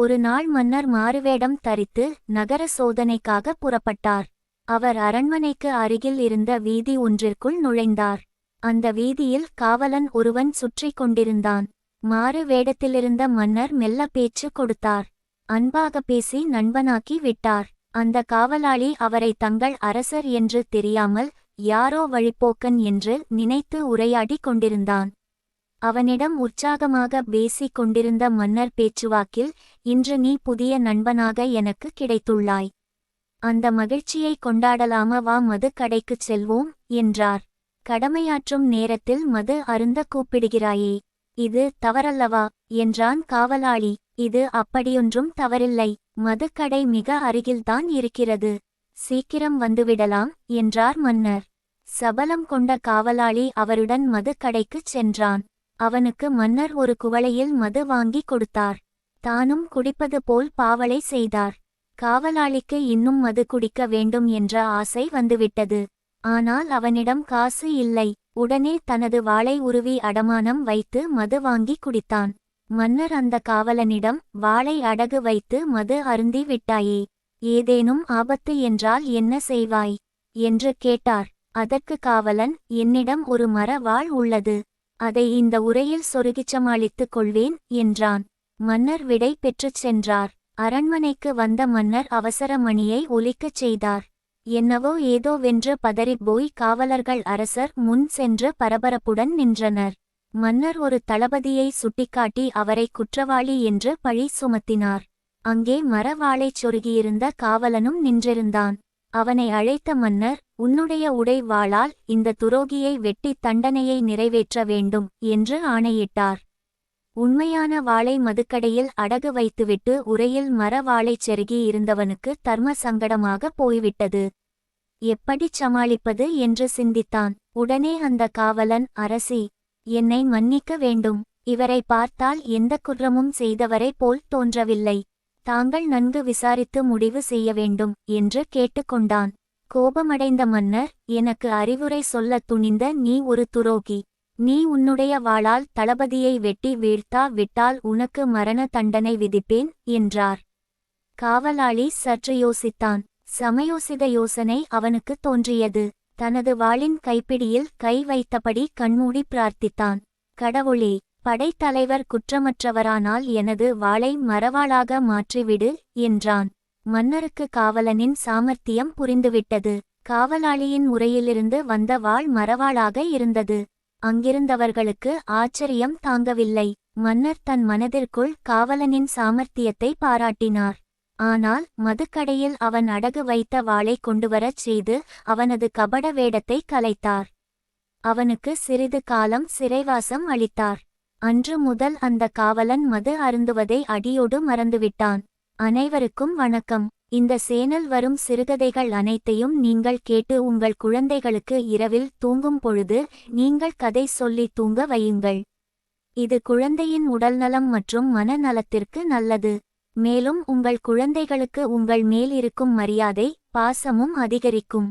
ஒரு நாள் மன்னர் மாறுவேடம் தரித்து நகர சோதனைக்காக புறப்பட்டார். அவர் அரண்மனைக்கு அருகில் இருந்த வீதி ஒன்றிற்குள் நுழைந்தார். அந்த வீதியில் காவலன் ஒருவன் சுற்றிக் கொண்டிருந்தான். மாறு வேடத்திலிருந்த மன்னர் மெல்ல பேச்சு கொடுத்தார். அன்பாக பேசி நண்பனாக்கி விட்டார். அந்த காவலாளி அவரை தங்கள் அரசர் என்று தெரியாமல் யாரோ வழிப்போக்கன் என்று நினைத்து உரையாடிக் கொண்டிருந்தான். அவனிடம் உற்சாகமாக பேசிக் கொண்டிருந்த மன்னர் பேச்சுவாக்கில் இன்று நீ புதிய நண்பனாக எனக்கு கிடைத்துள்ளாய். அந்த மகிழ்ச்சியை கொண்டாடலாமா? வா மது கடைக்குச் செல்வோம் என்றார். கடமையாற்றும் நேரத்தில் மது அருந்த கூப்பிடுகிறாயே. இது தவறல்லவா? என்றான் காவலாளி. இது அப்படியொன்றும் தவறில்லை. மதுக்கடை மிக அருகில்தான் இருக்கிறது. சீக்கிரம் வந்துவிடலாம் என்றார் மன்னர். சபலம் கொண்ட காவலாளி அவருடன் மதுக்கடைக்குச் சென்றான். அவனுக்கு மன்னர் ஒரு குவளையில் மது வாங்கி கொடுத்தார். தானும் குடிப்பது போல் பாவலை செய்தார். காவலாளிக்கு இன்னும் மது குடிக்க வேண்டும் என்ற ஆசை வந்துவிட்டது. ஆனால் அவனிடம் காசு இல்லை. உடனே தனது வாளை உருவி அடமானம் வைத்து மது வாங்கி குடித்தான். மன்னர் அந்த காவலனிடம் வாளை அடகு வைத்து மது அருந்தி விட்டாயே. ஏதேனும் ஆபத்து என்றால் என்ன செய்வாய்? என்று கேட்டார். அதற்கு காவலன் என்னிடம் ஒரு மர வாழ் உள்ளது. அதை இந்த உரையில் சொருகிச் சமாளித்துக் கொள்வேன் என்றான். மன்னர் விடை பெற்றுச் சென்றார். அரண்மனைக்கு வந்த மன்னர் அவசர மணியை ஒலிக்கச் செய்தார். என்னவோ ஏதோ வென்று பதறிப் காவலர்கள் அரசர் முன் சென்று பரபரப்புடன் நின்றனர். மன்னர் ஒரு தளபதியை சுட்டிக்காட்டி அவரை குற்றவாளி என்று பழி சுமத்தினார். அங்கே மரவாளைச் சொருகியிருந்த காவலனும் நின்றிருந்தான். அவனை அழைத்த மன்னர் உன்னுடைய உடை வாளால் இந்த துரோகியை வெட்டி தண்டனையை நிறைவேற்ற வேண்டும் என்று ஆணையிட்டார். உண்மையான வாளை மதுக்கடையில் அடகு வைத்துவிட்டு உரையில் மரவாளைச் செருகி இருந்தவனுக்கு தர்ம சங்கடமாக போய்விட்டது. எப்படிச் சமாளிப்பது? என்று சிந்தித்தான். உடனே அந்த காவலன் அரசி என்னை மன்னிக்க வேண்டும். இவரை பார்த்தால் எந்த குற்றமும் செய்தவரை போல் தோன்றவில்லை. தாங்கள் நன்கு விசாரித்து முடிவு செய்ய வேண்டும் என்று கேட்டுக்கொண்டான். கோபமடைந்த மன்னர் எனக்கு அறிவுரை சொல்லத் துணிந்த நீ ஒரு துரோகி. நீ உன்னுடைய வாளால் தளபதியை வெட்டி வீழ்த்தா விட்டால் உனக்கு மரண தண்டனை விதிப்பேன் என்றார். காவலாளி சற்று யோசித்தான். சமயோசித யோசனை அவனுக்கு தோன்றியது. தனது வாளின் கைப்பிடியில் கை வைத்தபடி கண்மூடி பிரார்த்தித்தான். கடவுளே படைத்தலைவர் குற்றமற்றவரானால் எனது வாளை மரவாளாக மாற்றிவிடு என்றான். மன்னருக்கு காவலனின் சாமர்த்தியம் புரிந்துவிட்டது. காவலாளியின் உரையிலிருந்து வந்த வாள் மரவாளாக இருந்தது. அங்கிருந்தவர்களுக்கு ஆச்சரியம் தாங்கவில்லை. மன்னர் தன் மனதிற்குள் காவலனின் சாமர்த்தியத்தை பாராட்டினார். ஆனால் மதுக்கடையில் அவன் அடகு வைத்த வாளை கொண்டுவரச் செய்து அவனது கபட வேடத்தை கலைத்தார். அவனுக்கு சிறிது காலம் சிறைவாசம் அளித்தார். அன்று முதல் அந்த காவலன் மது அருந்துவதை அடியோடு மறந்துவிட்டான். அனைவருக்கும் வணக்கம். இந்த சேனல் வரும் சிறுகதைகள் அனைத்தையும் நீங்கள் கேட்டு உங்கள் குழந்தைகளுக்கு இரவில் தூங்கும் பொழுது நீங்கள் கதை சொல்லி தூங்க வையுங்கள். இது குழந்தையின் உடல்நலம் மற்றும் மனநலத்திற்கு நல்லது. மேலும் உங்கள் குழந்தைகளுக்கு உங்கள் மேல் இருக்கும் மரியாதை பாசமும் அதிகரிக்கும்.